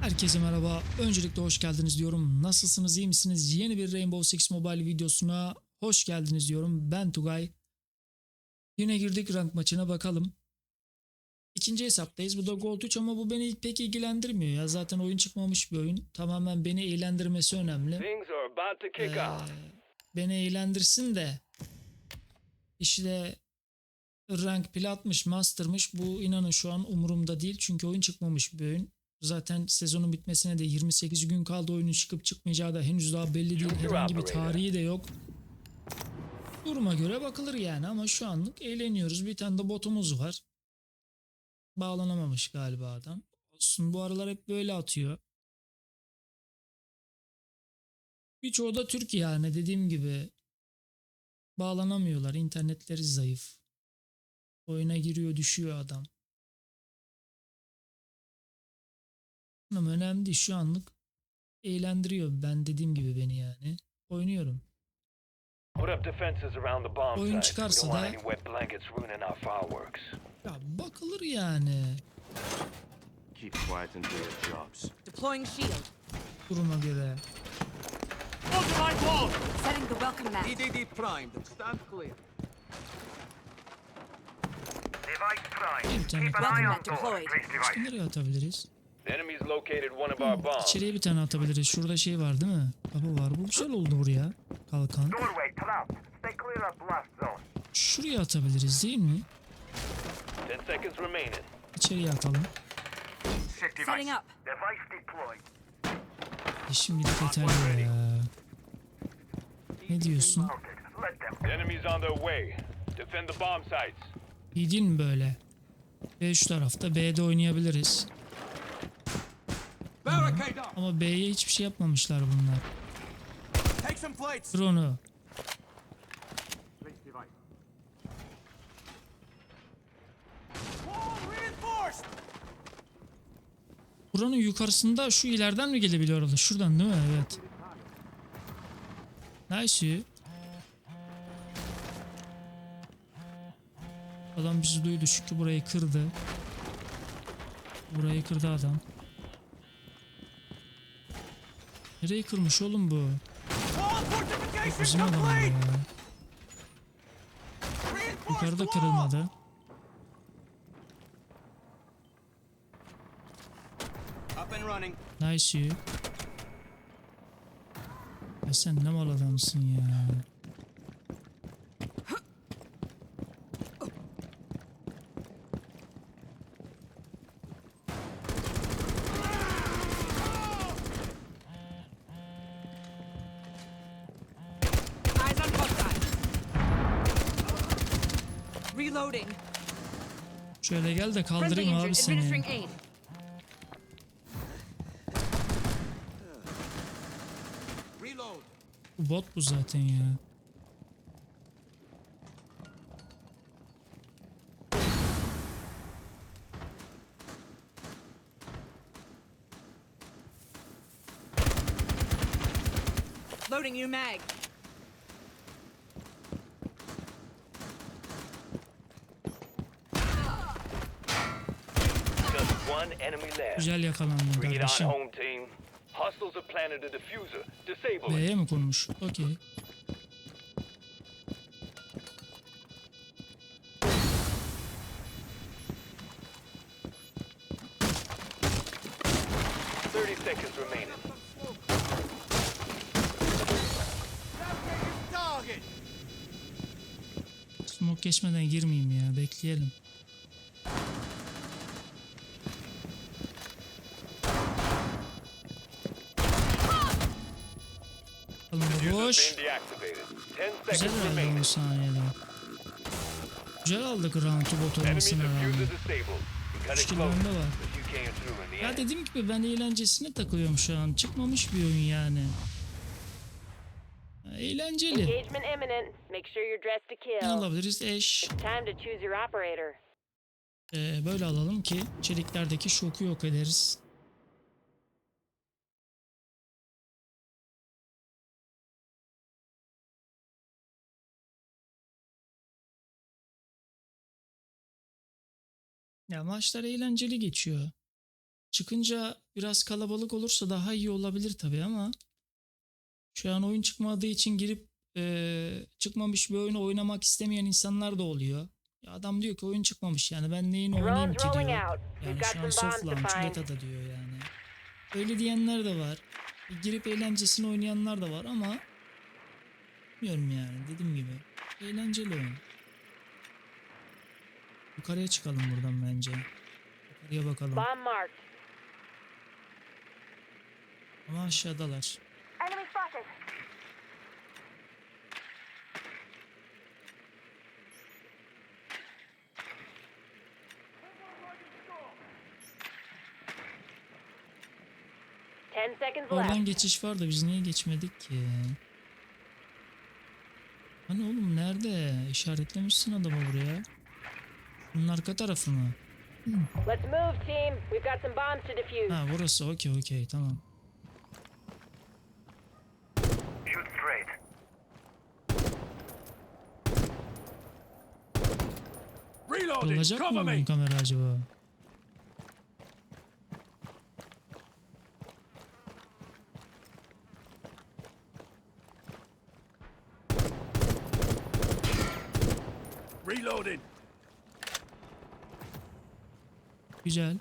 Herkese merhaba. Öncelikle hoş geldiniz diyorum. Nasılsınız, iyi misiniz? Yeni bir Rainbow Six Mobile videosuna hoş geldiniz diyorum. Ben Tugay. Yine girdik rank maçına bakalım. İkinci hesaptayız. Bu da Gold 3 ama bu beni pek ilgilendirmiyor ya. Zaten oyun çıkmamış bir oyun. Tamamen beni eğlendirmesi önemli. Ee, beni eğlendirsin de işte rank platmış, mastermış bu inanın şu an umurumda değil. Çünkü oyun çıkmamış bir oyun. Zaten sezonun bitmesine de 28 gün kaldı. Oyunun çıkıp çıkmayacağı da henüz daha belli değil. Herhangi bir tarihi de yok. Duruma göre bakılır yani ama şu anlık eğleniyoruz. Bir tane de botumuz var. Bağlanamamış galiba adam. Olsun bu aralar hep böyle atıyor. Birçoğu da Türk yani dediğim gibi bağlanamıyorlar. İnternetleri zayıf. Oyuna giriyor düşüyor adam. Ama önemli değil şu anlık eğlendiriyor ben dediğim gibi beni yani. Oynuyorum. Oyun çıkarsa da-. Ya bakılır yani Keep quiet and do your jobs. Deploying shield. duruma göre. Setting the welcome mat. DDD primed. Stand clear. Bir tane Keep an Welcome eye on mat doors. deployed. Place İşte nereye atabiliriz? The enemy's located one of our bombs. İçeriye bir tane atabiliriz. Şurada şey var değil mi? Kapı var. Bu güzel oldu buraya. Kalkan. Şuraya atabiliriz değil mi? Ten seconds remaining. İçeriye atalım. Set device. Setting up. Device deployed. E şimdilik yeterli ya. Ne diyorsun? Mounted. Let them. The enemy's on their way. Defend the bomb sites. İyi değil mi böyle? B şu tarafta. B'de oynayabiliriz. Ama B'ye hiçbir şey yapmamışlar bunlar. Reinforced. Buranın yukarısında şu ileriden mi gelebiliyorlar? Şuradan değil mi? Evet. Nice. Adam bizi duydu çünkü burayı kırdı. Burayı kırdı adam. Nereyi kırmış oğlum bu? Fortifications Bizim adam ya. Yukarıda kırılmadı. Nice you. Ya sen ne mal adamsın ya. Eyes on hostile. Reloading. Şöyle gel de kaldırayım abi seni. Bot bu zaten ya. Loading new mag. Just one enemy left. Güzel yakalandın Bring it on kardeşim. home team. Hostiles have planted a diffuser. Disable it. B'ye mi kurmuş? Okey. Smoke geçmeden girmeyeyim ya. Bekleyelim. Ten Güzel 10 remaining. saniyede. Güzel aldık round'u bot olmasına rağmen. bende var. Ya dediğim gibi ben eğlencesine takılıyorum şu an. Çıkmamış bir oyun yani. Eğlenceli. Ne alabiliriz? Eş. Ee, böyle alalım ki çeliklerdeki şoku yok ederiz. Ya maçlar eğlenceli geçiyor. çıkınca biraz kalabalık olursa daha iyi olabilir tabii ama şu an oyun çıkmadığı için girip eee, çıkmamış bir oyunu oynamak istemeyen insanlar da oluyor. Ya adam diyor ki oyun çıkmamış yani ben neyin oynayayım ki diyor. Yani şu an some soft bombs to launch find. beta'da diyor yani. Öyle diyenler de var. Girip eğlencesini oynayanlar da var ama bilmiyorum yani dediğim gibi. Eğlenceli oyun. Yukarıya çıkalım buradan bence. Yukarıya bakalım. Bomb marked. Ama aşağıdalar. Enemy spotted. Oradan geçiş var da biz niye geçmedik ki? Hani oğlum nerede? İşaretlemişsin adamı buraya. Bunun arka tarafı mı? Let's move, team. We've got some bombs to defuse. Ha burası okey okey tamam. Shoot straight. Reloading. Kırılacak mı bunun kamera acaba? Reloading. Güzel.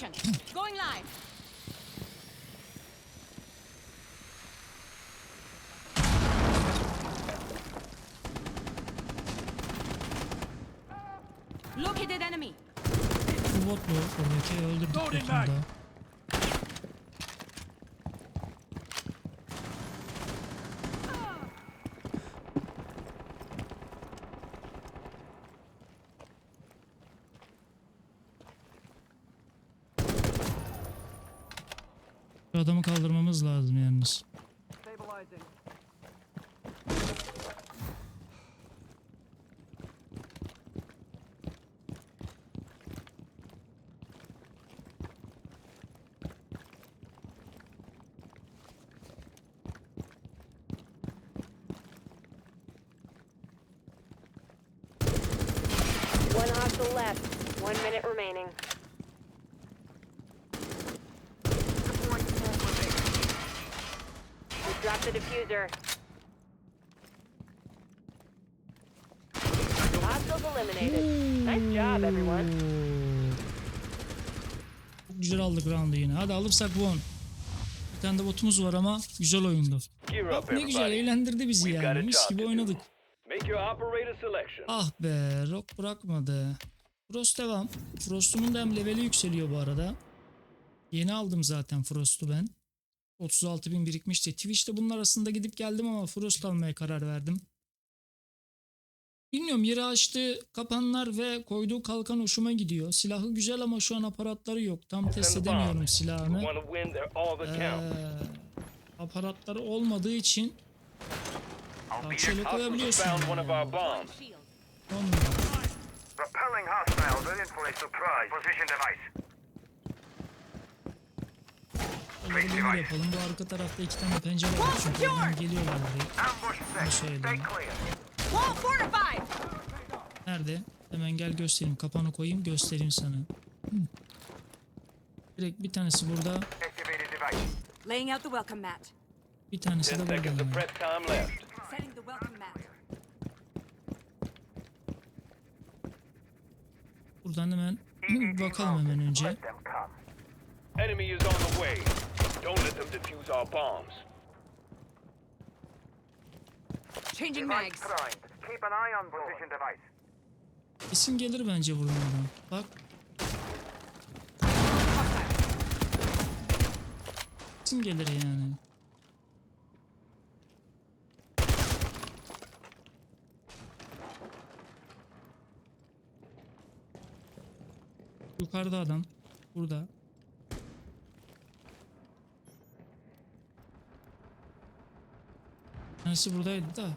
Position. Going live. Located enemy. Bu bot bu. Oradaki öldürdük Loading Şu adamı kaldırmamız lazım yalnız. One hostile left. One minute remaining. Diffuser. Hostiles eliminated. Nice job, everyone. Güzel aldık roundu yine. Hadi alırsak won. Bir tane de botumuz var ama güzel oyundu. Bak ne güzel eğlendirdi bizi yani. Mis gibi oynadık. Ah be rock bırakmadı. Frost devam. Frost'umun da hem leveli yükseliyor bu arada. Yeni aldım zaten Frost'u ben. 36 bin birikmişti. Twitch'te bunun arasında gidip geldim ama Frost almaya karar verdim. Bilmiyorum yeri açtı kapanlar ve koyduğu kalkan hoşuma gidiyor. Silahı güzel ama şu an aparatları yok. Tam test edemiyorum silahını. Ee, aparatları olmadığı için Hostiles koyabiliyorsun. have found one of yani. our bombs. Shield. On numara. repelling hostiles. İn for a surprise. Position device. Bir limit yapalım. Bu arka tarafta iki tane pencere var çünkü oradan geliyorlar buraya. Wall fortified. Nerede? Hemen gel göstereyim. Kapanı koyayım göstereyim sana. Hı. Direkt bir tanesi burada. Laying out the welcome mat. Bir tanesi de burada. mat. Buradan hemen bakalım hemen önce. Enemy is on the way. Don't let them defuse our bombs. Changing mags. Keep an eye on position device. Kesin gelir bence buradan adam. Bak kesin gelir yani. Yukarıda adam. Burada. Tanesi buradaydı da.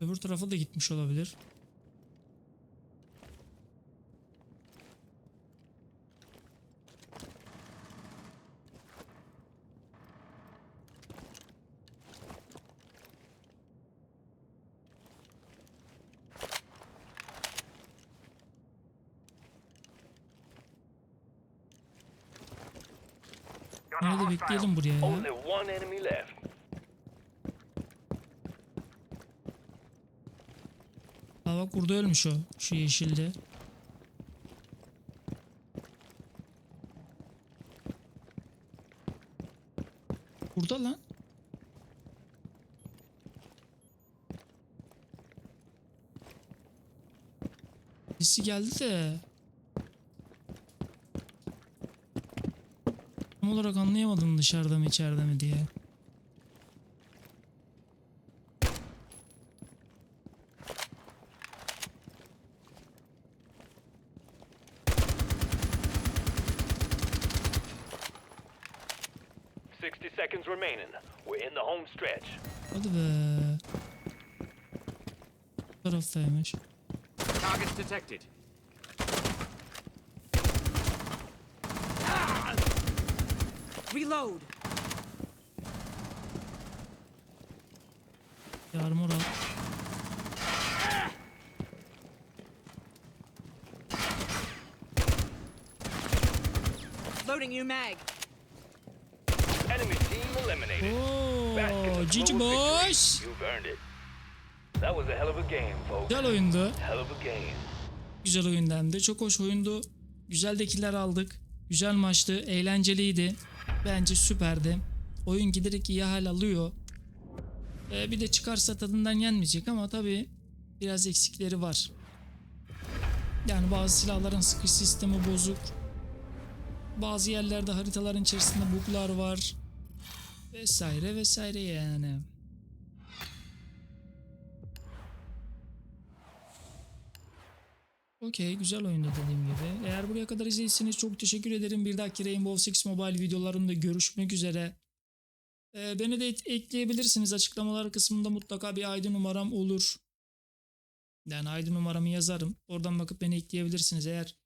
Öbür tarafa da gitmiş olabilir. Got a Yine de hostile. bekleyelim buraya ya. Aa bak burada ölmüş o. Şu yeşilde. Burada lan. Birisi geldi de. Tam olarak anlayamadım dışarıda mı içeride mi diye. Seconds remaining. We're in the home stretch. Hadi be. Bu taraftaymış. Targets detected. Reload. Bir armor al. Loading new mag. Enemy team eliminated. Oo, GG boys. You've earned it. That was a hell of a game, folks. Güzel oyundu. Hell of a game. Güzel oyundu hem de. Çok hoş oyundu. Güzel dekiler aldık. Güzel maçtı. Eğlenceliydi. Bence süperdi. Oyun giderek iyi hal alıyor. Ee, bir de çıkarsa tadından yenmeyecek ama tabii biraz eksikleri var. Yani bazı silahların sıkış sistemi bozuk. Bazı yerlerde haritaların içerisinde buglar var. Vesaire vesaire yani. Okey güzel oyundu dediğim gibi. Eğer buraya kadar izlediyseniz çok teşekkür ederim. Bir dahaki Rainbow Six Mobile videolarında görüşmek üzere. Ee, beni de ekleyebilirsiniz. Açıklamalar kısmında mutlaka bir ID numaram olur. Yani ID numaramı yazarım. Oradan bakıp beni ekleyebilirsiniz. Eğer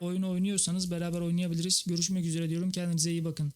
oyunu oynuyorsanız beraber oynayabiliriz. Görüşmek üzere diyorum. Kendinize iyi bakın.